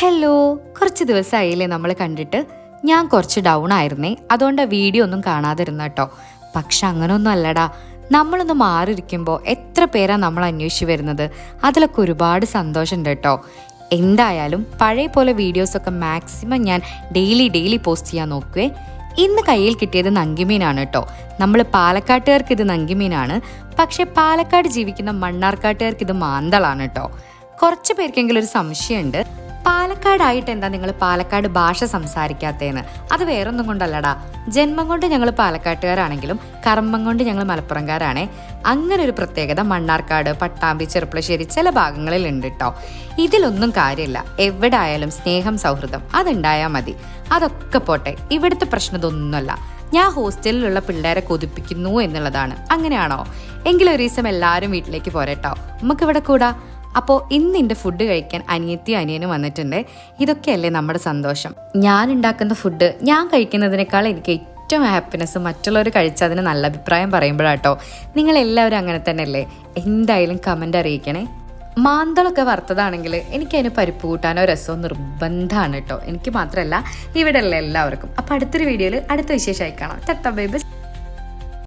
Hello കുറച്ച് ദിവസമായില്ലേ നമ്മൾ കണ്ടിട്ട്. ഞാൻ കുറച്ച് ഡൗൺ ആയിരുന്നേ. അതുകൊണ്ട് വീഡിയോ ഒന്നും കാണാതിരുന്ന കേട്ടോ പക്ഷെ അങ്ങനൊന്നും അല്ലടാ. നമ്മളൊന്ന് മാറിയിരിക്കുമ്പോൾ എത്ര പേരാ നമ്മൾ അന്വേഷിച്ച് വരുന്നത്? അതിലൊക്കെ ഒരുപാട് സന്തോഷമുണ്ട് കേട്ടോ എന്തായാലും പഴയ പോലെ വീഡിയോസൊക്കെ മാക്സിമം ഞാൻ ഡെയിലി ഡെയിലി പോസ്റ്റ് ചെയ്യാൻ നോക്കുവേ. ഇന്ന് കയ്യിൽ കിട്ടിയത് നങ്കിമീനാണ് കേട്ടോ നമ്മൾ പാലക്കാട്ടുകാർക്ക് ഇത് നങ്കിമീനാണ്. പക്ഷെ പാലക്കാട് ജീവിക്കുന്ന മണ്ണാർക്കാട്ടുകാർക്ക് ഇത് മാന്തളാണ് കേട്ടോ കുറച്ച് പേർക്കെങ്കിലും ഒരു സംശയമുണ്ട് പാലക്കാടായിട്ട് എന്താ നിങ്ങൾ പാലക്കാട് ഭാഷ സംസാരിക്കാത്തതെന്ന് അത് വേറൊന്നും കൊണ്ടല്ലടാ. ജന്മം കൊണ്ട് ഞങ്ങൾ പാലക്കാട്ടുകാരാണെങ്കിലും കർമ്മം കൊണ്ട് ഞങ്ങൾ മലപ്പുറംകാരാണേ. അങ്ങനെ ഒരു പ്രത്യേകത മണ്ണാർക്കാട് പട്ടാമ്പി ചെറുപ്പളശ്ശേരി ചില ഭാഗങ്ങളിൽ ഉണ്ട് കേട്ടോ ഇതിലൊന്നും കാര്യമില്ല. എവിടെ ആയാലും സ്നേഹം സൗഹൃദം അതുണ്ടായാൽ മതി. അതൊക്കെ പോട്ടെ ഇവിടുത്തെ പ്രശ്നം ഇതൊന്നുമല്ല ഞാൻ ഹോസ്റ്റലിലുള്ള പിള്ളേരെ കൊതിപ്പിക്കുന്നു എന്നുള്ളതാണ്. അങ്ങനെയാണോ? എങ്കിലും ദിവസം എല്ലാവരും വീട്ടിലേക്ക് പോരട്ടോ. നമുക്കിവിടെ കൂടാ. അപ്പോൾ ഇന്ന് എന്റെ ഫുഡ് കഴിക്കാൻ അനിയത്തി അനിയനും വന്നിട്ടുണ്ട്. ഇതൊക്കെയല്ലേ നമ്മുടെ സന്തോഷം. ഞാൻ ഉണ്ടാക്കുന്ന ഫുഡ് ഞാൻ കഴിക്കുന്നതിനേക്കാൾ എനിക്ക് ഏറ്റവും ഹാപ്പിനെസ് മറ്റുള്ളവർ കഴിച്ചതിന് നല്ല അഭിപ്രായം പറയുമ്പോഴാട്ടോ. നിങ്ങൾ എല്ലാവരും അങ്ങനെ തന്നെയല്ലേ? എന്തായാലും കമന്റ് അറിയിക്കണേ. മാന്തളൊക്കെ വറുത്തതാണെങ്കിൽ എനിക്കതിന് പരിപ്പ് കൂട്ടാനോ രസമോ നിർബന്ധമാണ് കേട്ടോ എനിക്ക് മാത്രമല്ല ഇവിടെയുള്ള എല്ലാവർക്കും. അപ്പോൾ അടുത്തൊരു വീഡിയോയിൽ അടുത്ത വിശേഷമായി കാണാം. തട്ട ബേബി